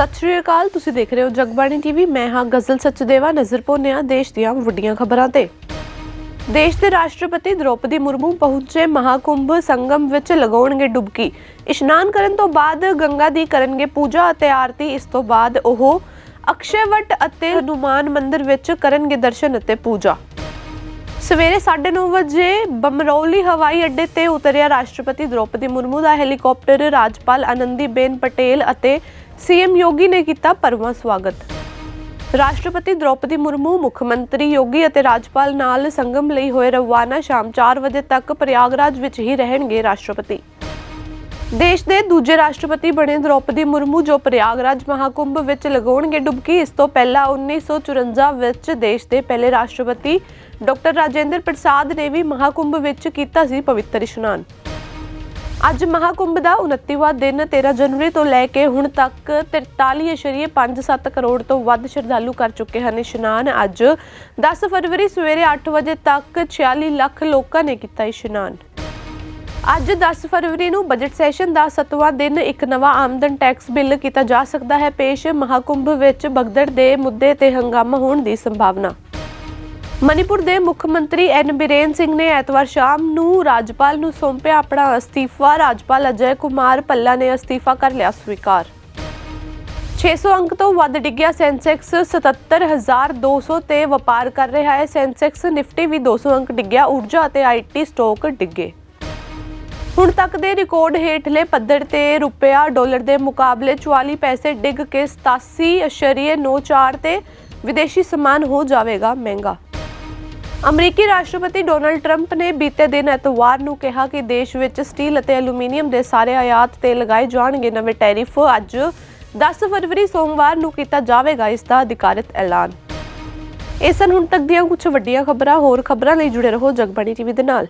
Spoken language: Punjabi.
ਸਤਿ ਸ਼੍ਰੀ ਅਕਾਲ, ਤੁਸੀਂ ਦੇਖ ਰਹੇ ਹੋ ਜਗਬਾਣੀ ਟੀਵੀ ਮੈਂ ਹਾਂ ਗਜ਼ਲ ਸਚਦੇਵਾ, ਨਜ਼ਰ ਪਾਉਂਦੇ ਹਾਂ ਦੇਸ਼ ਦੀਆਂ ਵੱਡੀਆਂ ਖਬਰਾਂ ਤੇ। ਦੇਸ਼ ਦੇ ਰਾਸ਼ਟਰਪਤੀ ਦ੍ਰੋਪਦੀ ਮੁਰਮੂ ਪਹੁੰਚੇ ਮਹਾਕੁੰਭ ਸੰਗਮ ਵਿੱਚ ਲਗਾਉਣਗੇ ਡੁਬਕੀ। ਇਸ਼ਨਾਨ ਕਰਨ ਤੋਂ ਬਾਅਦ ਗੰਗਾ ਦੀ ਕਰਨਗੇ ਪੂਜਾ ਅਤੇ ਆਰਤੀ। ਇਸ ਤੋਂ ਬਾਅਦ ਉਹ ਅਕਸ਼ੇਵਟ ਅਤੇ ਹਨੂਮਾਨ ਮੰਦਿਰ ਵਿੱਚ ਕਰਨਗੇ ਦਰਸ਼ਨ ਅਤੇ ਪੂਜਾ। ਸਵੇਰੇ 9:30 ਵਜੇ ਬਮਰੌਲੀ ਹਵਾਈ ਅੱਡੇ ਤੇ ਉਤਰਿਆ ਰਾਸ਼ਟਰਪਤੀ ਦ੍ਰੋਪਦੀ ਮੁਰਮੂ ਦਾ ਹੈਲੀਕਾਪਟਰ ਰਾਜਪਾਲ ਆਨੰਦੀਬੇਨ ਪਟੇਲ ਅਤੇ ਸੀਐਮ ਯੋਗੀ ਨੇ ਕੀਤਾ ਭਰਵਾਂ ਸਵਾਗਤ। ਰਾਸ਼ਟਰਪਤੀ ਦ੍ਰੋਪਦੀ ਮੁਰਮੂ, ਮੁੱਖ ਮੰਤਰੀ ਯੋਗੀ ਅਤੇ ਰਾਜਪਾਲ ਨਾਲ ਸੰਗਮ ਲਈ ਹੋਏ ਰਵਾਨਾ ਸ਼ਾਮ 4 ਵਜੇ ਤੱਕ ਪ੍ਰਯਾਗਰਾਜ ਵਿੱਚ ਹੀ ਰਹਿਣਗੇ ਰਾਸ਼ਟਰਪਤੀ। ਦੇਸ਼ ਦੇ ਦੂਜੇ ਰਾਸ਼ਟਰਪਤੀ ਬਣੇ ਦ੍ਰੋਪਦੀ ਮੁਰਮੂ, ਜੋ ਪ੍ਰਯਾਗਰਾਜ ਮਹਾਕੁੰਭ ਵਿੱਚ ਲਗਾਉਣਗੇ ਡੁਬਕੀ, ਇਸ ਤੋਂ ਪਹਿਲਾਂ 1954 ਵਿੱਚ ਦੇਸ਼ ਦੇ ਪਹਿਲੇ ਰਾਸ਼ਟਰਪਤੀ ਡਾਕਟਰ ਰਾਜੇਂਦਰ ਪ੍ਰਸਾਦ ਨੇ ਵੀ ਮਹਾਕੁੰਭ ਵਿੱਚ ਕੀਤਾ ਸੀ ਪਵਿੱਤਰ ਇਸ਼ਨਾਨ। ਅੱਜ ਮਹਾਕੁੰਭ ਦਾ 29ਵਾਂ ਦਿਨ 13 ਜਨਵਰੀ ਤੋਂ ਲੈ ਕੇ ਹੁਣ ਤੱਕ 43.57 ਕਰੋੜ ਤੋਂ ਵੱਧ ਸ਼ਰਧਾਲੂ ਕਰ ਚੁੱਕੇ ਹਨ ਇਸ਼ਨਾਨ। ਅੱਜ 10 ਫਰਵਰੀ ਸਵੇਰੇ 8 ਵਜੇ ਤੱਕ 46 ਲੱਖ ਲੋਕਾਂ ਨੇ ਕੀਤਾ ਇਸ਼ਨਾਨ। ਅੱਜ 10 ਫਰਵਰੀ ਨੂੰ ਬਜਟ ਸੈਸ਼ਨ ਦਾ 7ਵਾਂ ਦਿਨ ਇੱਕ ਨਵਾਂ ਆਮਦਨ ਟੈਕਸ ਬਿੱਲ ਕੀਤਾ ਜਾ ਸਕਦਾ ਹੈ। ਪੇਸ਼ ਮਹਾਕੁੰਭ ਵਿੱਚ ਬਗਦੜ ਦੇ ਮੁੱਦੇ ਤੇ ਹੰਗਾਮਾ ਹੋਣ ਦੀ ਸੰਭਾਵਨਾ। ਮਨੀਪੁਰ ਦੇ ਮੁੱਖ ਮੰਤਰੀ ਐਨ ਬਿਰੇਨ ਸਿੰਘ ਨੇ ਐਤਵਾਰ ਸ਼ਾਮ ਨੂੰ ਰਾਜਪਾਲ ਨੂੰ ਸੌਂਪਿਆ ਆਪਣਾ ਅਸਤੀਫਾ। ਰਾਜਪਾਲ ਅਜੈ ਕੁਮਾਰ ਪੱਲਾ ਨੇ ਅਸਤੀਫਾ ਕਰ ਲਿਆ ਸਵੀਕਾਰ। 600 ਅੰਕ ਤੋਂ ਵੱਧ ਡਿੱਗਿਆ ਸੈਂਸੈਕਸ। 77200 ਤੇ ਵਪਾਰ ਕਰ ਰਿਹਾ ਹੈ। ਸੈਂਸੈਕਸ ਨਿਫਟੀ ਵੀ 200 ਅੰਕ ਡਿੱਗਿਆ। ਊਰਜਾ ਅਤੇ ਆਈਟੀ ਸਟਾਕ ਡਿੱਗੇ। ਹੁਣ ਤੱਕ ਦੇ ਰਿਕਾਰਡ ਹੇਠਲੇ ਪੱਧਰ ਤੇ ਰੁਪਿਆ ਡਾਲਰ ਦੇ ਮੁਕਾਬਲੇ 44 ਪੈਸੇ ਡਿੱਗ ਕੇ 87.94 ਤੇ ਵਿਦੇਸ਼ੀ ਸਮਾਨ ਹੋ ਜਾਵੇਗਾ ਮਹਿੰਗਾ। ਅਮਰੀਕੀ ਰਾਸ਼ਟਰਪਤੀ ਡੋਨਲਡ ਟਰੰਪ ਨੇ ਬੀਤੇ ਦਿਨ ਐਤਵਾਰ ਨੂੰ ਕਿਹਾ ਕਿ ਦੇਸ਼ ਵਿੱਚ ਸਟੀਲ ਅਤੇ ਐਲੂਮੀਨੀਅਮ ਦੇ ਸਾਰੇ ਆਯਾਤ ਤੇ ਲਗਾਏ ਜਾਣਗੇ ਨਵੇਂ ਟੈਰਿਫ। ਅੱਜ 10 ਫਰਵਰੀ ਸੋਮਵਾਰ ਨੂੰ ਕੀਤਾ ਜਾਵੇਗਾ ਇਸ ਦਾ ਅਧਿਕਾਰਤ ਐਲਾਨ। ਇਹ ਸਨ ਹੁਣ ਤੱਕ ਦੀਆਂ ਕੁਝ ਵੱਡੀਆਂ ਖਬਰਾਂ। ਹੋਰ ਖਬਰਾਂ ਲਈ ਜੁੜੇ ਰਹੋ ਜਗਬਾਣੀ ਟੀਵੀ ਦੇ ਨਾਲ।